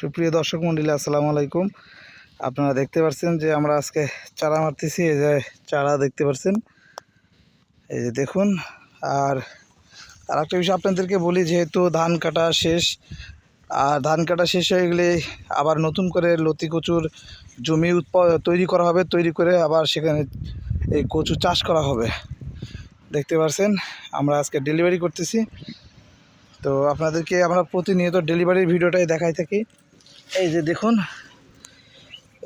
সুপ্রিয় দর্শক মন্ডলী, আসসালামু আলাইকুম। আপনারা দেখতে পাচ্ছেন যে আমরা আজকে চারা মারতেছি, এই যে চারা দেখতে পাচ্ছেন এই যে দেখুন, আর আর একটা বিষয় আপনাদেরকে বলি, যেহেতু ধান কাটা শেষ, আর ধান কাটা শেষ হয়ে গেলে আবার নতুন করে লতি কচুর জমি তৈরি করা হবে, তৈরি করে আবার সেখানে এই কচু চাষ করা হবে। দেখতে পাচ্ছেন আমরা আজকে ডেলিভারি করতেছি। তো আপনাদেরকে আমরা প্রতিনিয়ত ডেলিভারির ভিডিওটাই দেখাই থাকি। এই যে দেখুন,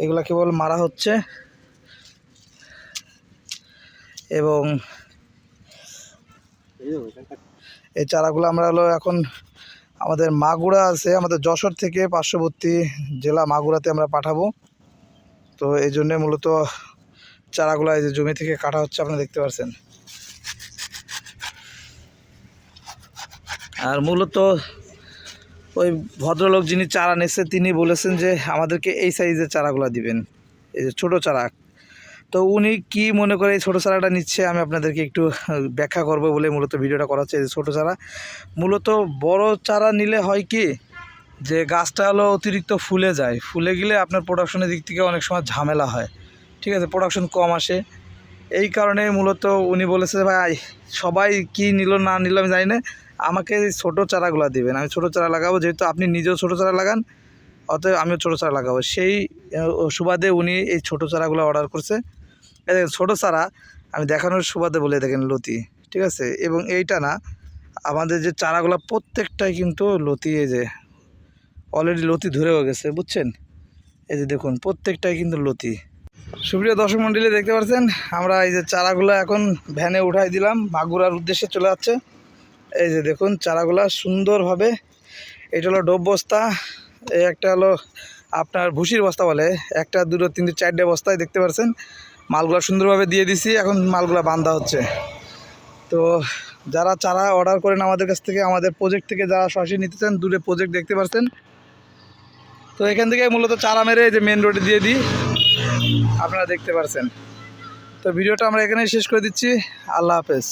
এগুলা কেবল মারা হচ্ছে। এবং এই চারাগুলো আমরা হলো এখন আমাদের মাগুরা আছে, আমাদের যশোর থেকে পার্শ্ববর্তী জেলা মাগুরাতে আমরা পাঠাবো। তো এই জন্যে মূলত চারাগুলো এই যে জমি থেকে কাটা হচ্ছে, আপনারা দেখতে পাচ্ছেন আর মূলত ওই ভদ্রলোক যিনি চারা নিচ্ছে তিনি বলেছেন যে আমাদেরকে এই সাইজের চারাগুলো দিবেন। এই যে ছোটো চারা। তো উনি কি মনে করে এই ছোটো চারাটা নিচ্ছে, আমি আপনাদেরকে একটু ব্যাখ্যা করব বলে মূলত ভিডিওটা করা হচ্ছে ছোটো চারা। মূলত বড় চারা নিলে হয় কি, যে গাছটা হলো অতিরিক্ত ফুলে যায়। ফুলে গেলে আপনার প্রোডাকশনের দিক থেকে অনেক সময় ঝামেলা হয়। ঠিক আছে প্রোডাকশন কম আসে। এই কারণে মূলত উনি বলেছে ভাই, সবাই কি নিল না নিল আমি জানি না। আমাকে ছোটো চারাগুলো দেবেন। আমি ছোটো চারা লাগাবো। যেহেতু আপনি নিজেও ছোটো চারা লাগান, অতএব আমিও ছোটো চারা লাগাবো। সেই সুবাদে উনি এই ছোটো চারাগুলো অর্ডার করছে। দেখেন, ছোটো চারা, আমি দেখানোর সুবাদে বলে দেখেন লতি, ঠিক আছে? এবং এইটা না, আমাদের যে চারাগুলো প্রত্যেকটাই কিন্তু লতি, এই যে অলরেডি লতি ধরেও গেছে, বুঝছেন? এই যে দেখুন, প্রত্যেকটাই কিন্তু লতি। সুপ্রিয় দর্শক মন্ডলী, দেখতে পাচ্ছেন, আমরা এই যে চারাগুলো এখন ভ্যানে উঠাই দিলাম মাগুরার উদ্দেশ্যে চলে যাচ্ছে। এই যে দেখুন, চারাগুলা সুন্দরভাবে, এটা হলো ডোব বস্তা, এই একটা হলো আপনার ভুসির বস্তা বলে, একটা, দুটো, তিনটে, চারটে বস্তায় দেখতে পাচ্ছেন, মালগুলা সুন্দরভাবে দিয়ে দিছি, এখন মালগুলা বান্ধা হচ্ছে। তো যারা চারা অর্ডার করেন আমাদের কাছ থেকে, আমাদের প্রজেক্ট থেকে যারা সরাসরি নিতে চান, দূরে প্রজেক্ট দেখতে পাচ্ছেন। তো এখান থেকে মূলত চারা মেরে যে মেন রোডে দিয়ে দিই। আপনারা দেখতে পারছেন। তো ভিডিওটা আমরা এখানেই শেষ করে দিচ্ছি। আল্লাহ হাফেজ।